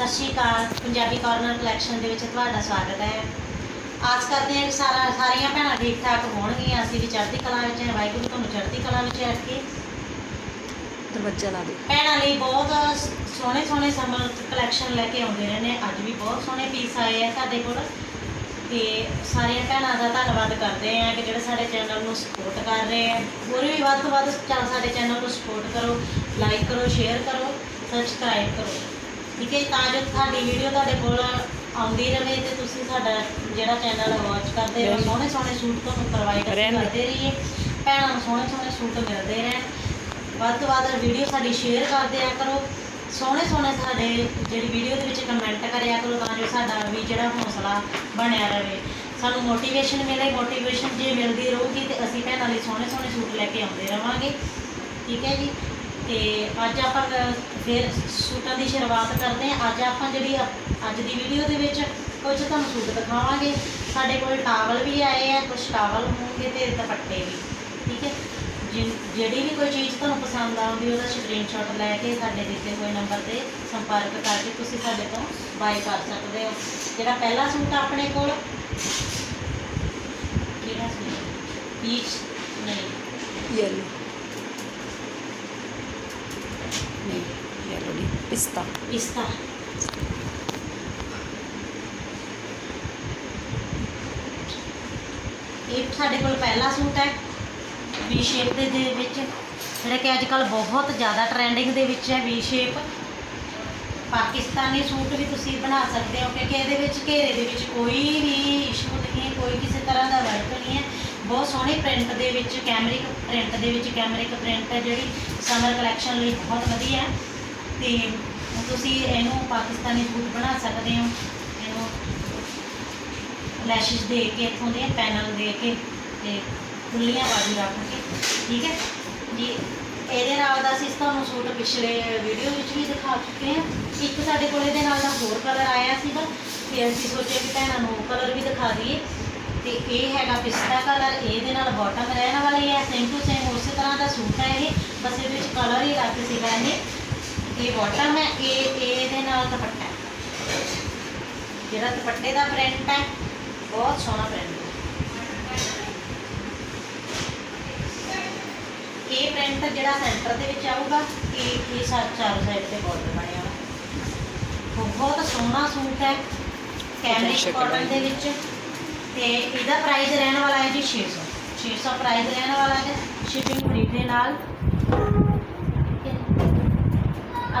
ਸਤਿ ਸ਼੍ਰੀ ਅਕਾਲ ਪੰਜਾਬੀ ਕਾਰਨਰ ਕਲੈਕਸ਼ਨ ਦੇ ਵਿੱਚ ਤੁਹਾਡਾ ਸਵਾਗਤ ਹੈ। ਆਸ ਕਰਦੇ ਹਾਂ ਕਿ ਸਾਰਾ ਸਾਰੀਆਂ ਭੈਣਾਂ ਠੀਕ ਠਾਕ ਹੋਣਗੀਆਂ। ਅਸੀਂ ਵੀ ਚੜ੍ਹਦੀ ਕਲਾ ਵਿੱਚ ਹਾਂ ਵਾਹਿਗੁਰੂ ਤੁਹਾਨੂੰ ਚੜ੍ਹਦੀ ਕਲਾ ਵਿੱਚ ਰੱਖ ਕੇ ਦਰਵਾਜ਼ਾ ਲਾ ਦੇ ਭੈਣਾਂ ਲਈ ਬਹੁਤ ਸੋਹਣੇ ਸੋਹਣੇ ਸਮਰ ਕਲੈਕਸ਼ਨ ਲੈ ਕੇ ਆਉਂਦੇ ਰਹੇ ਨੇ ਅੱਜ ਵੀ ਬਹੁਤ ਸੋਹਣੇ ਪੀਸ ਆਏ ਆ ਸਾਡੇ ਕੋਲ। ਤੇ ਸਾਰੀਆਂ ਭੈਣਾਂ ਦਾ ਧੰਨਵਾਦ ਕਰਦੇ ਆ ਕਿ ਜਿਹੜੇ ਸਾਡੇ ਚੈਨਲ ਨੂੰ ਸਪੋਰਟ ਕਰ ਰਹੇ ਆ। ਹੋਰ ਵੀ ਵੱਧ ਤੋਂ ਵੱਧ ਸਾਡੇ ਚੈਨਲ ਨੂੰ ਸਪੋਰਟ ਕਰੋ ਲਾਈਕ ਕਰੋ ਸ਼ੇਅਰ ਕਰੋ ਸਬਸਕ੍ਰਾਈਬ ਕਰੋ। ਠੀਕ ਹੈ ਤਾਂ ਜੋ ਤੁਹਾਡੀ ਵੀਡੀਓ ਤੁਹਾਡੇ ਕੋਲ ਆਉਂਦੀ ਰਹੇ ਤੇ ਤੁਸੀਂ ਸਾਡਾ ਜਿਹੜਾ ਚੈਨਲ ਵਾਚ ਕਰਦੇ ਰਹੋ। ਸੋਹਣੇ ਸੋਹਣੇ ਸੂਟ ਤੁਹਾਨੂੰ ਪ੍ਰੋਵਾਈਡ। ਕਰਦੇ ਰਹੀਏ। ਭੈਣਾਂ ਨੂੰ ਸੋਹਣੇ ਸੋਹਣੇ ਸੂਟ ਮਿਲਦੇ ਰਹਿਣ। ਵੱਧ ਤੋਂ ਵੱਧ ਵੀਡੀਓ ਸਾਡੀ ਸ਼ੇਅਰ ਕਰਦੇ ਆ ਕਰੋ। ਸੋਹਣੇ ਸੋਹਣੇ ਸਾਡੇ ਜਿਹੜੀ ਵੀਡੀਓ ਦੇ ਵਿੱਚ ਕਮੈਂਟ ਕਰਿਆ ਕਰੋ ਤਾਂ ਜੋ ਸਾਡਾ ਵੀ ਜਿਹੜਾ ਹੌਸਲਾ ਬਣਿਆ ਰਹੇ। ਸਾਨੂੰ ਮੋਟੀਵੇਸ਼ਨ ਮਿਲੇ ਮੋਟੀਵੇਸ਼ਨ ਜੇ ਮਿਲਦੀ ਰਹੂਗੀ ਤੇ ਅਸੀਂ ਭੈਣਾਂ ਲਈ ਸੋਹਣੇ ਸੋਹਣੇ ਸੂਟ ਲੈ ਕੇ ਆਉਂਦੇ ਰਵਾਂਗੇ। ਠੀਕ ਹੈ ਜੀ? ਤੇ ਅੱਜ ਆਪਾਂ ਫਿਰ ਸੂਟਾਂ ਦੀ ਸ਼ੁਰੂਆਤ ਕਰਦੇ ਹਾਂ। ਅੱਜ ਆਪਾਂ ਜਿਹੜੀ ਅੱਜ ਦੀ ਵੀਡੀਓ ਦੇ ਵਿੱਚ ਕੁਝ ਤੁਹਾਨੂੰ ਸੂਟ ਦਿਖਾਵਾਂਗੇ। ਸਾਡੇ ਕੋਲ ਟਾਵਲ ਵੀ ਆਏ ਆ ਕੁਝ ਟਾਵਲ ਹੋਣਗੇ ਤੇ ਦੁਪੱਟੇ ਵੀ, ਠੀਕ ਹੈ? ਜਿ- ਜਿਹੜੀ ਵੀ ਕੋਈ ਚੀਜ਼ ਤੁਹਾਨੂੰ ਪਸੰਦ ਆਉਂਦੀ, ਉਹਦਾ ਸਕਰੀਨਸ਼ਾਟ ਲੈ ਕੇ ਸਾਡੇ ਦਿੱਤੇ ਹੋਏ ਨੰਬਰ ਤੇ ਸੰਪਰਕ ਕਰਕੇ ਤੁਸੀਂ ਸਾਡੇ ਤੋਂ ਬਾਈ ਕਰ ਸਕਦੇ ਹੋ। ਜਿਹੜਾ ਪਹਿਲਾ ਸੂਟ ਆ ਆਪਣੇ ਕੋਲ, ਕਿਹੜਾ ਸੂਟ? ਪੀਚ ਨਹੀਂ। ਯੈਲੋ ਨਹੀਂ ਯੈਲੋ ਨਹੀਂ ਪਿਸਤਾ ਪਿਸਤਾ ਇਹ ਸਾਡੇ ਕੋਲ ਪਹਿਲਾ ਸੂਟ ਹੈ। ਵੀ ਸ਼ੇਪ ਦੇ ਦੇ ਵਿੱਚ, ਜਿਹੜਾ ਕਿ ਅੱਜ ਕੱਲ ਬਹੁਤ ਜ਼ਿਆਦਾ ਟ੍ਰੈਂਡਿੰਗ ਦੇ ਵਿੱਚ ਹੈ ਵੀ ਸ਼ੇਪ ਪਾਕਿਸਤਾਨੀ ਸੂਟ ਵੀ ਤੁਸੀਂ ਬਣਾ ਸਕਦੇ ਹੋ, ਕਿਉਂਕਿ ਇਹਦੇ ਵਿੱਚ ਘੇਰੇ ਦੇ ਵਿੱਚ ਕੋਈ ਵੀ ਇਸ਼ੂ ਨਹੀਂ ਹੈ ਕੋਈ ਕਿਸੇ ਤਰ੍ਹਾਂ ਦਾ ਵਰਕ ਨਹੀਂ ਹੈ ਬਹੁਤ ਸੋਹਣੇ ਪ੍ਰਿੰਟ ਦੇ ਵਿੱਚ ਕੈਮਰਿਕ ਪ੍ਰਿੰਟ ਦੇ ਵਿੱਚ ਕੈਮਰਿਕ ਪ੍ਰਿੰਟ ਹੈ, ਜਿਹੜੀ ਸਮਰ ਕਲੈਕਸ਼ਨ ਲਈ ਬਹੁਤ ਵਧੀਆ ਹੈ। ਤੇ ਤੁਸੀਂ ਇਹਨੂੰ ਪਾਕਿਸਤਾਨੀ ਸੂਟ ਬਣਾ ਸਕਦੇ ਹੋ। ਇਹਨੂੰ ਲੈਸ਼ਿਸ ਦੇ ਕੇ, ਇੱਥੋਂ ਦੇ ਪੈਨਲ ਦੇ ਕੇ ਤੇ ਖੁੱਲੀਆਂ ਬਾਜੂ ਰੱਖ ਕੇ, ਠੀਕ ਹੈ? ਜੀ, ਇਹਦੇ ਨਾਲ ਦਾ ਅਸੀਂ ਤੁਹਾਨੂੰ ਸੂਟ ਪਿਛਲੇ ਵੀਡੀਓ ਵਿੱਚ ਵੀ ਦਿਖਾ ਚੁੱਕੇ ਹਾਂ। ਇੱਕ ਸਾਡੇ ਕੋਲ ਇਹਦੇ ਨਾਲ ਦਾ ਹੋਰ ਕਲਰ ਆਇਆ ਸੀਗਾ ਤੇ ਅਸੀਂ ਸੋਚਿਆ ਕਿ ਭੈਣਾਂ ਨੂੰ ਕਲਰ ਵੀ ਦਿਖਾ ਦਈਏ। ਤੇ ਇਹ ਹੈਗਾ ਪਿਸਤਾ ਕਲਰ ਇਹਦੇ ਨਾਲ ਬਾਟਮ ਰਹਿਣ ਵਾਲੀ ਹੈ ਸੇਮ ਟੂ ਸੇਮ ਉਸੇ ਤਰ੍ਹਾਂ ਦਾ ਸੂਟ ਹੈ ਇਹ ਬਸ ਇਹਦੇ ਵਿੱਚ ਕਲਰ ਹੀ ਲੱਗ ਸੀਗਾ ਇਹ। ਇਹ ਬਾਟਮ ਹੈ ਇਹ ਇਹ ਇਹਦੇ ਨਾਲ ਦੁਪੱਟਾ ਹੈ। ਜਿਹੜਾ ਦੁਪੱਟੇ ਦਾ ਪ੍ਰਿੰਟ ਹੈ ਬਹੁਤ ਸੋਹਣਾ ਪ੍ਰਿੰਟ ਹੈ। ਇਹ ਪ੍ਰਿੰਟ ਜਿਹੜਾ ਸੈਂਟਰ ਦੇ ਵਿੱਚ ਆਊਗਾ ਇਹ ਇਹ ਸਾ ਚਾਰ ਸਾਈਡ ਤੇ ਬਾਰਡਰ ਬਣਿਆ ਹੋਇਆ ਬਹੁਤ ਸੋਹਣਾ ਸੂਟ ਹੈ ਕੈਮਰਿਕ ਕਾਟਨ। ਦੇ ਵਿੱਚ। ਤੇ ਇਹਦਾ ਪ੍ਰਾਈਸ ਰਹਿਣ ਵਾਲਾ ਹੈ ਜੀ 600 600 ਪ੍ਰਾਈਸ ਰਹਿਣ ਵਾਲਾ ਹੈ ਸ਼ਿਪਿੰਗ ਫ੍ਰੀ ਦੇ ਨਾਲ।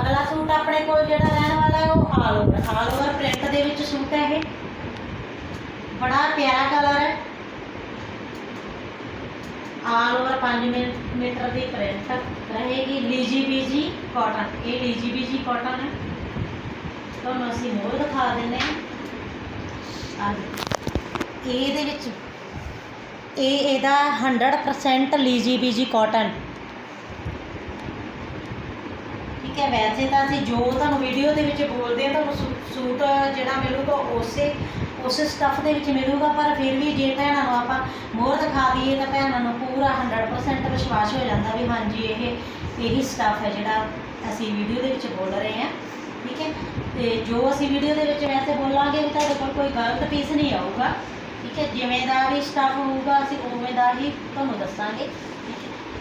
ਅਗਲਾ ਸੂਟ ਆਪਣੇ ਕੋਲ ਜਿਹੜਾ ਰਹਿਣ ਵਾਲਾ ਹੈ ਉਹ all over all over print ਦੇ ਵਿੱਚ ਸੂਟ ਹੈ ਇਹ। ਬੜਾ ਪਿਆਰਾ ਕਲਰ ਹੈ। ਆਲ ਓਵਰ 5 ਮੀਟਰ ਦੀ ਪ੍ਰਿੰਟ ਰਹੇਗੀ ਲੀਜੀ ਬੀਜੀ ਕਾਟਨ ਇਹ ਲੀਜੀ ਬੀਜੀ ਕਾਟਨ ਹੈ। ਤੁਹਾਨੂੰ ਅਸੀਂ ਮੋਰ ਦਿਖਾ ਦਿੰਦੇ ਹਾਂ। ਆ ਦੇਖੋ। ਇਹਦੇ ਵਿੱਚ? ਇਹ ਇਹਦਾ 100% ਲੀਜੀ ਬੀਜੀ ਕਾਟਨ ਠੀਕ ਹੈ, ਵੈਸੇ ਤਾਂ ਅਸੀਂ ਜੋ ਤੁਹਾਨੂੰ ਵੀਡੀਓ ਦੇ ਵਿੱਚ ਬੋਲਦੇ ਆ ਤੁਹਾਨੂੰ ਸੂ- ਸੂਟ ਜਿਹੜਾ ਮਿਲੂਗਾ ਉਸੇ ਉਸੇ ਸਟੱਫ ਦੇ ਵਿੱਚ ਮਿਲੂਗਾ, ਪਰ ਫਿਰ ਵੀ ਜੇ ਭੈਣਾਂ ਨੂੰ ਆਪਾਂ ਮੋਹਰ ਦਿਖਾ ਦਈਏ ਤਾਂ ਭੈਣਾਂ ਨੂੰ ਪੂਰਾ 100% ਵਿਸ਼ਵਾਸ ਹੋ ਜਾਂਦਾ ਵੀ ਹਾਂਜੀ, ਇਹ, ਇਹੀ ਸਟੱਫ ਹੈ ਜਿਹੜਾ ਅਸੀਂ ਵੀਡੀਓ ਦੇ ਵਿੱਚ ਬੋਲ ਰਹੇ ਹਾਂ। ਠੀਕ ਹੈ, ਤੇ ਜੋ ਅਸੀਂ ਵੀਡੀਓ ਦੇ ਵਿੱਚ ਵੈਸੇ ਬੋਲਾਂਗੇ ਵੀ ਤੁਹਾਡੇ ਕੋਲ ਕੋਈ ਗਲਤ ਪੀਸ ਨਹੀਂ ਆਊਗਾ। ਠੀਕ ਹੈ ਜਿਵੇਂ ਦਾ ਵੀ ਸਟੱਫ ਹੋਊਗਾ, ਅਸੀਂ ਉਵੇਂ ਦਾ ਹੀ ਤੁਹਾਨੂੰ ਦੱਸਾਂਗੇ।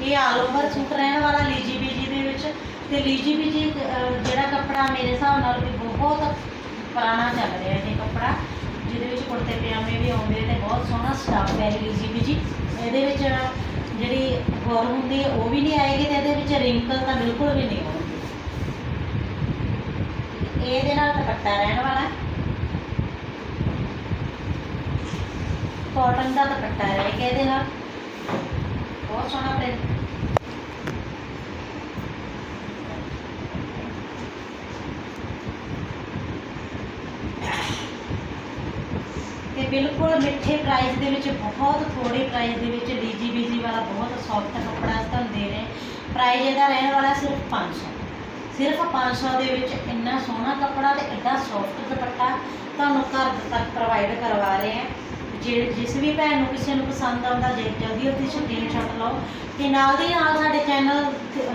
ਇਹ ਆਲ ਓਵਰ ਸੂਟ ਰਹਿਣ ਵਾਲਾ ਲੀਜੀ ਬੀਜੀ ਦੇ ਵਿੱਚ। ਤੇ ਲੀਜੀ ਬੀਜੀ ਜਿਹੜਾ ਕੱਪੜਾ ਮੇਰੇ ਹਿਸਾਬ ਨਾਲ ਵੀ ਬਹੁਤ ਪੁਰਾਣਾ ਚੱਲ ਰਿਹਾ ਇਹ ਕੱਪੜਾ, ਜਿਹਦੇ ਵਿੱਚ ਕੁੜਤੇ ਪਜਾਮੇ ਵੀ ਆਉਂਦੇ ਤੇ ਬਹੁਤ ਸੋਹਣਾ ਸਟੱਫ ਹੈ ਇਹ ਲੀਜੀ ਬੀਜੀ ਇਹਦੇ ਵਿੱਚ ਜਿਹੜੀ ਗੌਰ ਹੁੰਦੀ ਹੈ, ਉਹ ਵੀ ਨਹੀਂ ਆਏਗੀ ਤੇ ਇਹਦੇ ਵਿੱਚ ਰਿੰਕਲ ਤਾਂ ਬਿਲਕੁਲ ਵੀ ਨਹੀਂ ਆਉਣਗੇ। ਇਹਦੇ ਨਾਲ ਦੁਪੱਟਾ ਰਹਿਣ ਵਾਲਾ ਕਾਟਨ ਦਾ ਦੁਪੱਟਾ ਰਹੇਗਾ ਇਹਦੇ ਨਾਲ ਬਹੁਤ ਸੋਹਣਾ ਪ੍ਰਿੰਟ ਤੇ ਬਿਲਕੁਲ ਮਿੱਠੇ ਪ੍ਰਾਈਸ ਦੇ ਵਿੱਚ, ਬਹੁਤ ਥੋੜੇ ਪ੍ਰਾਈਸ ਦੇ ਵਿੱਚ ਡੀਜੀ ਬੀਜੀ ਵਾਲਾ ਬਹੁਤ ਸੌਫਟ ਕੱਪੜਾ ਤੁਹਾਨੂੰ ਦੇ ਰਹੇ ਪ੍ਰਾਈਸ ਇਹਦਾ ਰਹਿਣ ਵਾਲਾ ਸਿਰਫ 500 ਸਿਰਫ 500 ਦੇ ਵਿੱਚ ਇੰਨਾ ਸੋਹਣਾ ਕੱਪੜਾ ਤੇ ਐਡਾ ਸੌਫਟ ਦੁਪੱਟਾ ਤੁਹਾਨੂੰ ਘਰ ਤੱਕ ਪ੍ਰੋਵਾਈਡ ਕਰਵਾ ਰਹੇ ਹਾਂ। ਜੇ ਜਿਸ ਵੀ ਭੈਣ ਨੂੰ ਕਿਸੇ ਨੂੰ ਪਸੰਦ ਆਉਂਦਾ, ਜੇ ਜਲਦੀ ਉਹਦੀ ਸਕਰੀਨਸ਼ਾਟ ਲਓ। ਤੇ ਨਾਲ ਦੀ ਨਾਲ ਸਾਡੇ ਚੈਨਲ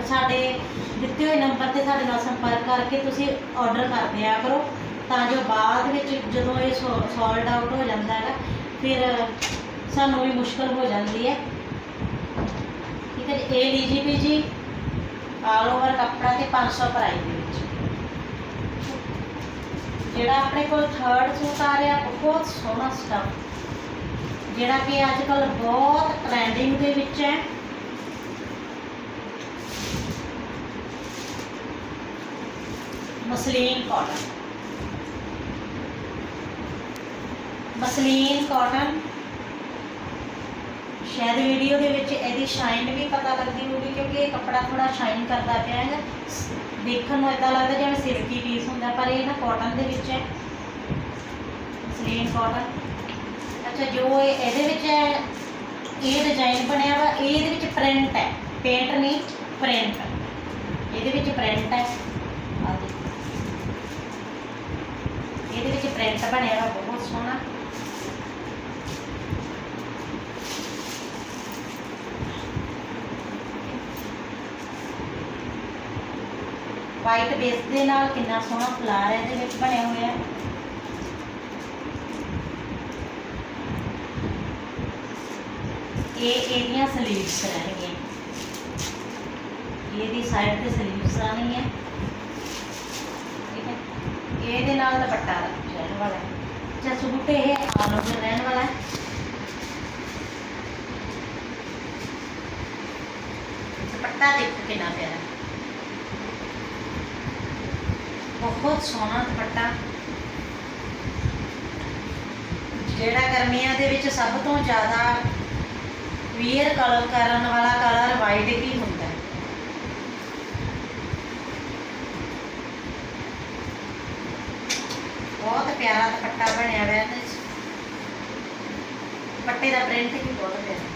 ਸਾਡੇ ਦਿੱਤੇ ਹੋਏ ਨੰਬਰ ਤੇ ਸਾਡੇ ਨਾਲ ਸੰਪਰਕ ਕਰਕੇ ਤੁਸੀਂ ਆਰਡਰ ਕਰ ਦਿਆ ਕਰੋ। ਤਾਂ ਜੋ ਬਾਅਦ ਵਿੱਚ ਜਦੋਂ ਇਹ ਸੋਲਡ ਆਊਟ ਹੋ ਜਾਂਦਾ ਹੈਗਾ, ਫਿਰ ਸਾਨੂੰ ਵੀ ਮੁਸ਼ਕਲ ਹੋ ਜਾਂਦੀ ਹੈ। ਠੀਕ ਹੈ ਜੀ ਇਹ ਲੀਜੀਪੀ ਜੀ ਆਲ ਓਵਰ ਕੱਪੜਾ ਤੇ 500 ਪ੍ਰਾਈਸ ਦੇ ਵਿੱਚ। ਜਿਹੜਾ ਆਪਣੇ ਕੋਲ ਥਰਡ ਸੂਟ ਆ ਰਿਹਾ, ਬਹੁਤ ਸੋਹਣਾ ਸਟਫ ਜਿਹੜਾ ਕਿ ਅੱਜ ਕੱਲ ਬਹੁਤ ਟ੍ਰੈਂਡਿੰਗ ਦੇ ਵਿੱਚ ਹੈ। ਮਸਲੀਨ ਕਾਟਨ ਮਸਲੀਨ ਕਾਟਨ ਸ਼ਾਇਦ ਵੀਡੀਓ ਦੇ ਵਿੱਚ ਇਹਦੀ ਸ਼ਾਈਨ ਵੀ ਪਤਾ ਲੱਗਦੀ ਹੋਊਗੀ ਕਿਉਂਕਿ ਇਹ ਕੱਪੜਾ ਥੋੜਾ ਸ਼ਾਈਨ ਕਰਦਾ ਪਿਆ ਹੈ ਦੇਖਣ ਨੂੰ ਇਦਾਂ ਲੱਗਦਾ ਜਿਵੇਂ ਸਿਲਕੀ ਪੀਸ ਹੁੰਦਾ, ਪਰ ਇਹ ਨਾ ਕਾਟਨ ਦੇ ਵਿੱਚ ਹੈ। ਮਸਲੀਨ ਕਾਟਨ ਅੱਛਾ ਜੋ ਇਹ ਇਹਦੇ ਵਿੱਚ ਹੈ, ਇਹ ਡਿਜ਼ਾਈਨ ਬਣਿਆ ਵਾ, ਇਹ ਇਹਦੇ ਵਿੱਚ ਪ੍ਰਿੰਟ ਹੈ। ਪੇਂਟ ਨਹੀਂ ਪ੍ਰਿੰਟ ਇਹਦੇ ਵਿੱਚ ਪ੍ਰਿੰਟ ਹੈ। ਆਹ ਦੇਖੋ। ਇਹਦੇ ਵਿੱਚ ਪ੍ਰਿੰਟ ਬਣਿਆ ਵਾ, ਬਹੁਤ ਸੋਹਣਾ। ਵਾਈਟ ਬੇਸ ਦੇ ਨਾਲ ਕਿੰਨਾ ਸੋਹਣਾ ਫਲਾਰ ਇਹਦੇ ਵਿੱਚ ਬਣਿਆ ਹੋਇਆ। ਹੈ ਇਹ ਇਹਦੀਆਂ ਸਲੀਵਸ ਰਹਿਣਗੀਆਂ? ਇਹਦੀ ਸਾਈਡ ਤੇ ਸਲੀਵਸ ਆਣਗੀਆਂ ਠੀਕ ਹੈ? ਇਹਦੇ ਨਾਲ ਦੁਪੱਟਾ ਰਹਿਣ ਵਾਲਾ ਹੈ। ਅੱਛਾ, ਸੂਟ ਇਹ ਆਲ ਓਵਰ ਰਹਿਣ ਵਾਲਾ ਹੈ। ਦੁਪੱਟਾ ਦੇਖੋ ਕਿੰਨਾ ਪਿਆਰਾ ਬਹੁਤ ਸੋਹਣਾ ਦੁਪੱਟਾ। ਜਿਹੜਾ ਗਰਮੀਆਂ ਦੇ ਵਿੱਚ ਸਭ ਤੋਂ ਜ਼ਿਆਦਾ ਵੀਅਰ ਕਲਰ ਕਰਨ ਵਾਲਾ ਕਲਰ ਵਾਈਟ ਹੀ ਹੁੰਦਾ ਹੈ। ਬਹੁਤ ਪਿਆਰਾ ਦੁਪੱਟਾ ਬਣਿਆ ਹੋਇਆ ਇਹਦੇ 'ਚ ਦੁਪੱਟੇ ਦਾ ਪ੍ਰਿੰਟ ਵੀ ਬਹੁਤ ਪਿਆਰਾ।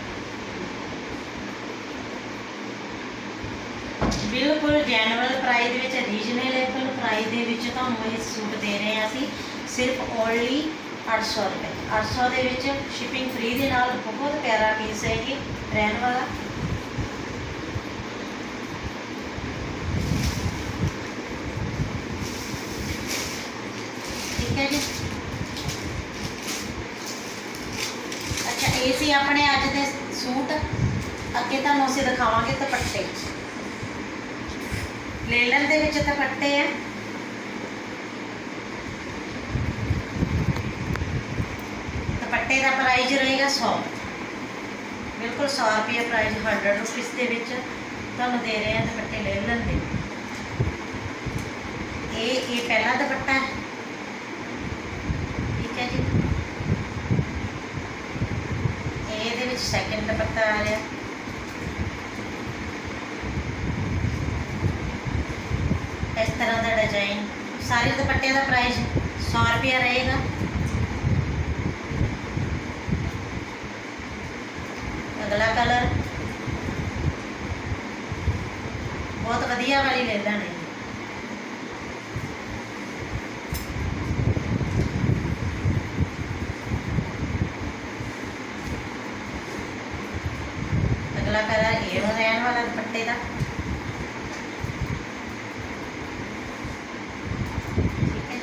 ਬਿਲਕੁਲ ਜੈਨੂਅਲ ਪ੍ਰਾਈਸ ਦੇ ਵਿੱਚ ਰੀਜਨੇਬਲ ਪ੍ਰਾਈਸ ਦੇ ਵਿੱਚ ਤੁਹਾਨੂੰ ਇਹ ਸੂਟ ਦੇ ਰਹੇ ਹਾਂ ਅਸੀਂ। ਸਿਰਫ ਓਨਲੀ 800 ਰੁਪਏ। 800 ਦੇ ਵਿੱਚ ਸ਼ਿਪਿੰਗ ਫ੍ਰੀ ਦੇ ਨਾਲ ਬਹੁਤ ਪਿਆਰਾ ਪੀਸ ਹੈ ਇਹ, ਰਹਿਣ ਵਾਲਾ। ਠੀਕ ਹੈ ਜੀ। ਅੱਛਾ, ਇਹ ਸੀ ਆਪਣੇ ਅੱਜ ਦੇ ਸੂਟ। ਅੱਗੇ ਤੁਹਾਨੂੰ ਅਸੀਂ ਦਿਖਾਵਾਂਗੇ ਦੁਪੱਟੇ। ਲੇਲਨ ਦੇ ਵਿੱਚ ਦੁਪੱਟੇ ਆ ਦੁਪੱਟੇ ਦਾ ਪ੍ਰਾਈਜ਼ ਰਹੇਗਾ 100 ਬਿਲਕੁਲ 100 ਰੁਪਏ ਪ੍ਰਾਈਜ਼ 100 ਰੁਪੀਸ ਦੇ ਵਿੱਚ ਤੁਹਾਨੂੰ ਦੇ ਰਹੇ ਆ ਦੁਪੱਟੇ ਲੈ ਲੈਂਦੇ ਇਹ ਇਹ ਪਹਿਲਾ ਦੁਪੱਟਾ ਹੈ। ਠੀਕ ਹੈ ਜੀ। ਇਹਦੇ ਵਿੱਚ ਸੈਕਿੰਡ ਦੁਪੱਟਾ ਆ ਰਿਹਾ। ਇਸ ਤਰ੍ਹਾਂ ਦਾ ਡਿਜ਼ਾਈਨ ਸਾਰੇ ਦੁਪੱਟਿਆਂ ਦਾ ਪ੍ਰਾਈਸ 100 ਰੁਪਏ ਰਹੇਗਾ। ਅਗਲਾ ਕਲਰ। ਬਹੁਤ ਵਧੀਆ ਵਾਲੀ ਲੈ ਲੈਣੇ ਅਗਲਾ ਕਲਰ ਇਹ ਰਹਿਣ ਵਾਲਾ ਦੁਪੱਟੇ ਦਾ ਠੀਕ ਹੈ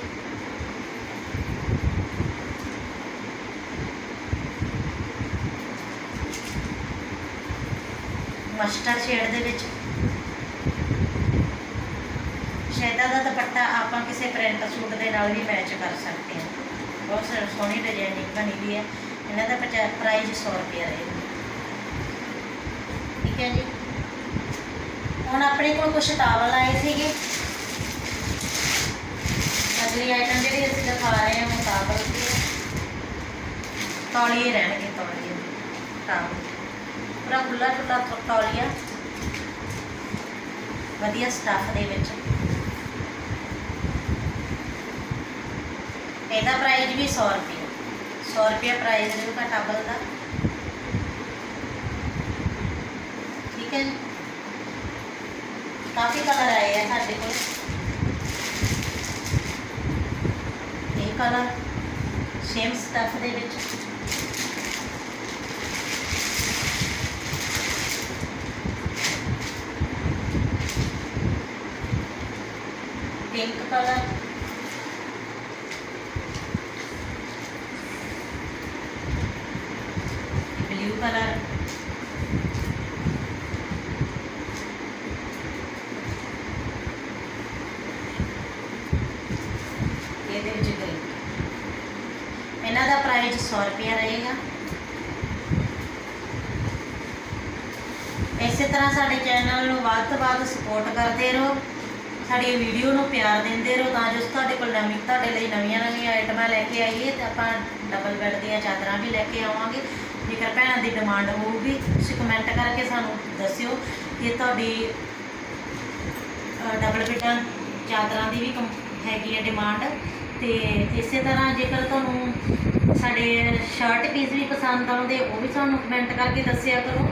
ਮਸਟਰਡ ਸ਼ੇਡ ਦੇ ਵਿੱਚ। ਸ਼ੈਦਾ ਦਾ ਦੁਪੱਟਾ ਆਪਾਂ ਕਿਸੇ ਪ੍ਰਿੰਟ ਸੂਟ ਦੇ ਨਾਲ ਵੀ ਮੈਚ ਕਰ ਸਕਦੇ ਹਾਂ। ਬਹੁਤ ਸੋਹਣੀ- ਸੋਹਣੀ ਡਿਜ਼ਾਈਨਿੰਗ ਬਣੀ ਵੀ ਹੈ। ਇਹਨਾਂ ਦਾ ਪ੍ਰਾਈਸ 100 ਰੁਪਏ ਰਹੇਗਾ ਠੀਕ ਹੈ ਜੀ। ਹੁਣ ਆਪਣੇ ਕੋਲ ਕੁਝ ਟਾਵਲ ਆਏ ਸੀਗੇ। ਅਗਲੀ ਆਈਟਮ ਜਿਹੜੀ ਅਸੀਂ ਦਿਖਾ ਰਹੇ ਹਾਂ ਉਹ ਟਾਵਲ ਦੀ ਹੈ। ਤੌਲੀਏ ਰਹਿਣਗੇ, ਤੌਲੀਏ ਟਾਵਲ ਪੂਰਾ ਖੁੱਲਾ ਖੁੱਲਾ ਤੌਲੀਆ ਵਧੀਆ ਸਟੱਫ ਦੇ ਵਿੱਚ। ਇਹਦਾ ਪ੍ਰਾਈਸ ਵੀ 100 ਰੁਪਏ। 100 ਰੁਪਏ ਪ੍ਰਾਈਸ ਰਹੇਗਾ ਟਾਵਲ ਦਾ ਠੀਕ ਹੈ ਕਾਫੀ ਕਲਰ ਆਏ ਆ ਸਾਡੇ ਕੋਲ। ਇਹ ਕਲਰ ਸੇਮ ਸਟੱਫ ਦੇ ਵਿੱਚ। ਕਲਰ ਬਲੂ ਕਲਰ ਇਹਦੇ ਵਿੱਚ ਗ੍ਰੀਨ ਇਹਨਾਂ ਦਾ ਪ੍ਰਾਈਸ 100 ਰੁਪਇਆ ਰਹੇਗਾ। ਇਸੇ ਤਰ੍ਹਾਂ ਸਾਡੇ ਚੈਨਲ ਨੂੰ ਵੱਧ ਤੋਂ ਵੱਧ ਸਪੋਰਟ ਕਰਦੇ ਰਹੋ। ਸਾਡੀ ਵੀਡੀਓ ਨੂੰ ਪਿਆਰ ਦਿੰਦੇ ਰਹੋ ਤਾਂ ਜੋ ਤੁਹਾਡੇ ਕੋਲ ਨਵੀਂ ਤੁਹਾਡੇ ਲਈ ਨਵੀਆਂ ਨਵੀਆਂ ਆਈਟਮਾਂ ਲੈ ਕੇ ਆਈਏ ਤੇ ਆਪਾਂ ਡਬਲ ਬੈੱਡ ਦੀਆਂ ਚਾਦਰਾਂ ਵੀ ਲੈ ਕੇ ਆਵਾਂਗੇ। ਜੇਕਰ ਭੈਣਾਂ ਦੀ ਡਿਮਾਂਡ ਹੋਊਗੀ, ਤੁਸੀਂ ਕਮੈਂਟ ਕਰਕੇ ਸਾਨੂੰ ਦੱਸਿਓ ਕਿ ਤੁਹਾਡੀ ਡਬਲ ਬੈੱਡਾਂ ਚਾਦਰਾਂ ਦੀ ਵੀ ਕਮ- ਹੈਗੀ ਹੈ ਡਿਮਾਂਡ ਤੇ ਇਸੇ ਤਰ੍ਹਾਂ ਜੇਕਰ ਤੁਹਾਨੂੰ ਸਾਡੇ ਸ਼ਰਟ ਪੀਸ ਵੀ ਪਸੰਦ ਆਉਂਦੇ, ਉਹ ਵੀ ਸਾਨੂੰ ਕਮੈਂਟ ਕਰਕੇ ਦੱਸਿਆ ਕਰੋ।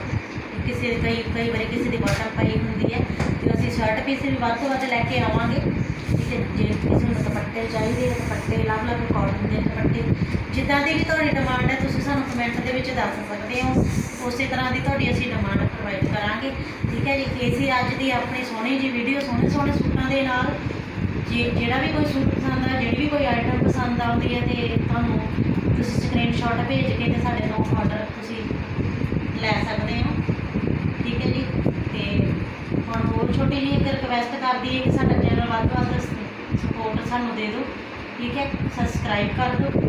ਕਿਸੇ ਕਈ ਕਈ ਵਾਰੀ ਕਿਸੇ ਦੀ ਬਾਟਮ ਪਾਈ ਹੁੰਦੀ ਹੈ ਤੇ ਅਸੀਂ ਸ਼ਰਟ ਪੀਸ ਵੀ ਵੱਧ ਤੋਂ ਵੱਧ ਲੈ ਕੇ ਆਵਾਂਗੇ। ਠੀਕ ਹੈ, ਜੇ ਕਿਸੇ ਨੂੰ ਦੁਪੱਟੇ ਚਾਹੀਦੇ ਆ, ਦੁਪੱਟੇ ਅਲੱਗ ਅਲੱਗ ਕਾਟਨ ਦੇ ਦੁਪੱਟੇ। ਜਿੱਦਾਂ ਦੀ ਵੀ ਤੁਹਾਡੀ ਡਿਮਾਂਡ ਹੈ, ਤੁਸੀਂ ਸਾਨੂੰ ਕਮੈਂਟ ਦੇ ਵਿੱਚ ਦੱਸ ਸਕਦੇ ਹੋ। ਉਸੇ ਤਰ੍ਹਾਂ ਦੀ ਤੁਹਾਡੀ ਅਸੀਂ ਡਿਮਾਂਡ ਪ੍ਰੋਵਾਈਡ ਕਰਾਂਗੇ। ਠੀਕ ਹੈ ਜੀ ਇਹ ਸੀ ਅੱਜ ਦੀ ਆਪਣੀ ਸੋਹਣੀ ਜੀ ਵੀਡੀਓ ਸੋਹਣੇ ਸੋਹਣੇ ਸੂਟਾਂ ਦੇ ਨਾਲ। ਜੇ ਜਿਹੜਾ ਵੀ ਕੋਈ ਸੂਟ ਪਸੰਦ ਆ, ਜਿਹੜੀ ਵੀ ਕੋਈ ਆਈਟਮ ਪਸੰਦ ਆਉਂਦੀ ਹੈ ਤੇ ਤੁਹਾਨੂੰ ਤੁਸੀਂ ਸਕਰੀਨਸ਼ਾਟ ਭੇਜ ਕੇ ਤੇ ਸਾਡੇ ਤੋਂ ਆਰਡਰ ਤੁਸੀਂ ਲੈ ਸਕਦੇ ਹੋ। ਠੀਕ ਹੈ ਜੀ, ਤੇ ਹੁਣ ਹੋਰ ਛੋਟੀ ਜਿਹੀ ਇੱਕ ਰਿਕਵੈਸਟ ਕਰਦੀ ਹੈ ਕਿ ਸਾਡਾ ਚੈਨਲ ਵੱਧ ਤੋਂ ਵੱਧ ਸਪੋਰਟ ਸਾਨੂੰ ਦੇ ਦਿਓ। ਠੀਕ ਹੈ? ਸਬਸਕ੍ਰਾਈਬ ਕਰ ਦਿਓ।